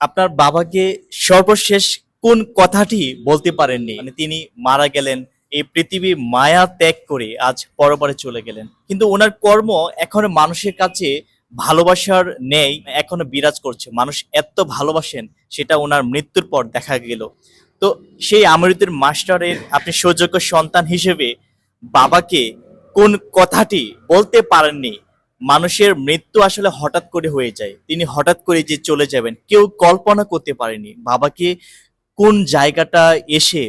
আপনার বাবাকে সর্বশেষ কোন কথাটি বলতে পারেননি? মানে তিনি মারা গেলেন, এই পৃথিবী মায়া ত্যাগ করে আজ পরপরে চলে গেলেন। কিন্তু ওনার কর্ম এখনও মানুষের কাছে ভালোবাসার নেই, এখনও বিরাজ করছে। মানুষ এত ভালোবাসেন, সেটা ওনার মৃত্যুর পর দেখা গেল। তো সেই আমৃতের মাস্টারের আপনি সৌযোগ্য সন্তান হিসেবে বাবাকে কোন কথাটি বলতে পারেননি? মানুষের মৃত্যু আসলে হঠাৎ করে হয়ে যায়। তিনি হঠাৎ করে যে চলে যাবেন, কেউ কল্পনা করতে পারেনি। বাবাকে কোন জায়গাটা এসে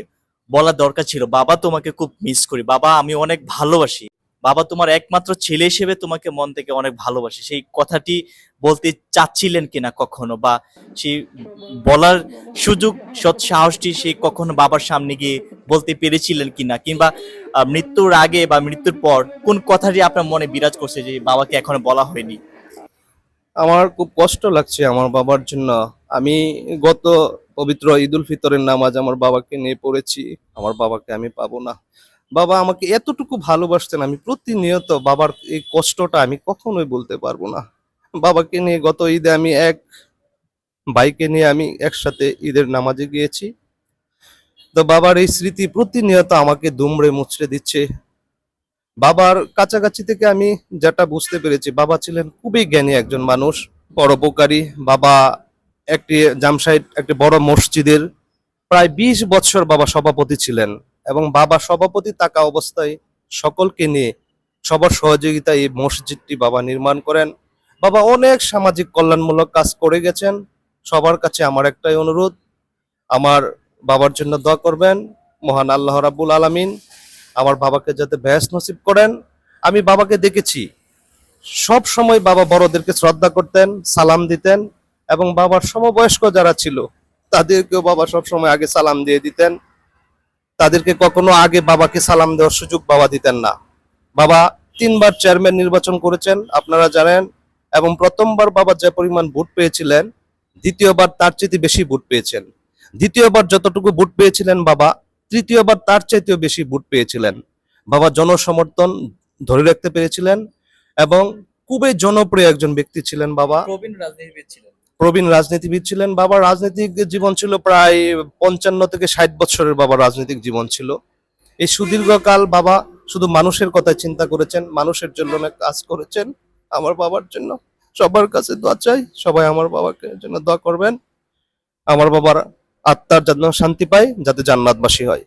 বলা দরকার ছিল, বাবা তোমাকে খুব মিস করি, বাবা আমি অনেক ভালোবাসি, বাবা তোমার একমাত্র ছেলে হিসেবে তোমাকে মন থেকে অনেক ভালোবাসি। সেই কথাটি বলতে চাচ্ছিলেন কিনা কখনো বা সেই বলার সুযোগ, সৎ সাহসটি সেই কখনো বাবার সামনে গিয়ে বলতে পেরেছিলেন কিনা? কিংবা মৃত্যুর আগে বা মৃত্যুর পর কোন কথাটি আপনার মনে বিরাজ করছে যে বাবাকে এখনও বলা হয়নি? আমার খুব কষ্ট লাগছে আমার বাবার জন্য। আমি গত পবিত্র ঈদুল ফিতরের নামাজ আমার বাবাকে নিয়ে পড়েছি। আমার বাবাকে আমি পাবো না। বাবা আমাকে এতটুকু ভালোবাসতেন, আমি প্রতিনিয়ত বাবার এই কষ্টটা আমি কখনোই বলতে পারব না। বাবাকে নিয়ে গত ঈদে আমি এক বাইকে নিয়ে আমি একসাথে ঈদের নামাজে গিয়েছি। তো বাবার এই স্মৃতি প্রতিনিয়ত আমাকে দুমড়ে মুচড়ে দিচ্ছে। বাবার কাছাকাছি থেকে আমি যেটা বুঝতে পেরেছি, বাবা ছিলেন খুবই জ্ঞানী একজন মানুষ পরোপকারী বাবা একটি জামসাইড একটি বড় মসজিদের প্রায় বিশ বছর বাবা সভাপতি ছিলেন এবং বাবা সভাপতি থাকা অবস্থায় সকলকে নিয়ে সবার সহযোগিতায় এই মসজিদটি বাবা নির্মাণ করেন। বাবা অনেক সামাজিক কল্যাণমূলক কাজ করে গেছেন। সবার কাছে আমার একটাই অনুরোধ, আমার বাবার জন্য দোয়া করবেন। মহান আল্লাহ রাব্বুল আলামিন আমার বাবাকে যাতে ব্যাস নসিব করেন। আমি বাবাকে দেখেছি। সব সময় বাবা বড়দেরকে শ্রদ্ধা করতেন, সালাম দিতেন এবং বাবার সমবয়স্ক যারা ছিল, তাদেরকেও বাবা সব সময় আগে সালাম দিয়ে দিতেন। তাদেরকে কখনো আগে বাবাকে সালাম দেওয়ার সুযোগ বাবা দিতেন না। বাবা তিনবার চেয়ারম্যান নির্বাচন করেছেন, আপনারা জানেন, এবং প্রথমবার বাবা যে পরিমাণ ভোট পেয়েছিলেন, দ্বিতীয়বার তার চেয়ে বেশি ভোট পেয়েছেন। দ্বিতীয়বার যতটুকু ভোট পেয়েছিলেন বাবা তৃতীয়বার তার চাইতেও বেশি ভোট পেয়েছিলেন। বাবা জনসমর্থন ধরে রাখতে পেরেছিলেন এবং খুবই জনপ্রিয় একজন ব্যক্তি ছিলেন বাবা। প্রবীণ রাজনীতিবিদ ছিলেন। প্রবীণ রাজনীতিবিদ ছিলেন বাবার রাজনৈতিক জীবন ছিল প্রায় পঞ্চান্ন থেকে ষাট বছরের বাবা রাজনৈতিক জীবন ছিল। এই সুদীর্ঘকাল বাবা শুধু মানুষের কথা চিন্তা করেছেন মানুষের জন্য অনেক কাজ করেছেন। আমার বাবার জন্য সবার কাছে দোয়া চাই সবাই আমার বাবাকে জন্য দোয়া করবেন। আমার বাবার আত্মার যেন শান্তি পায় যাতে জান্নাতবাসী হয়।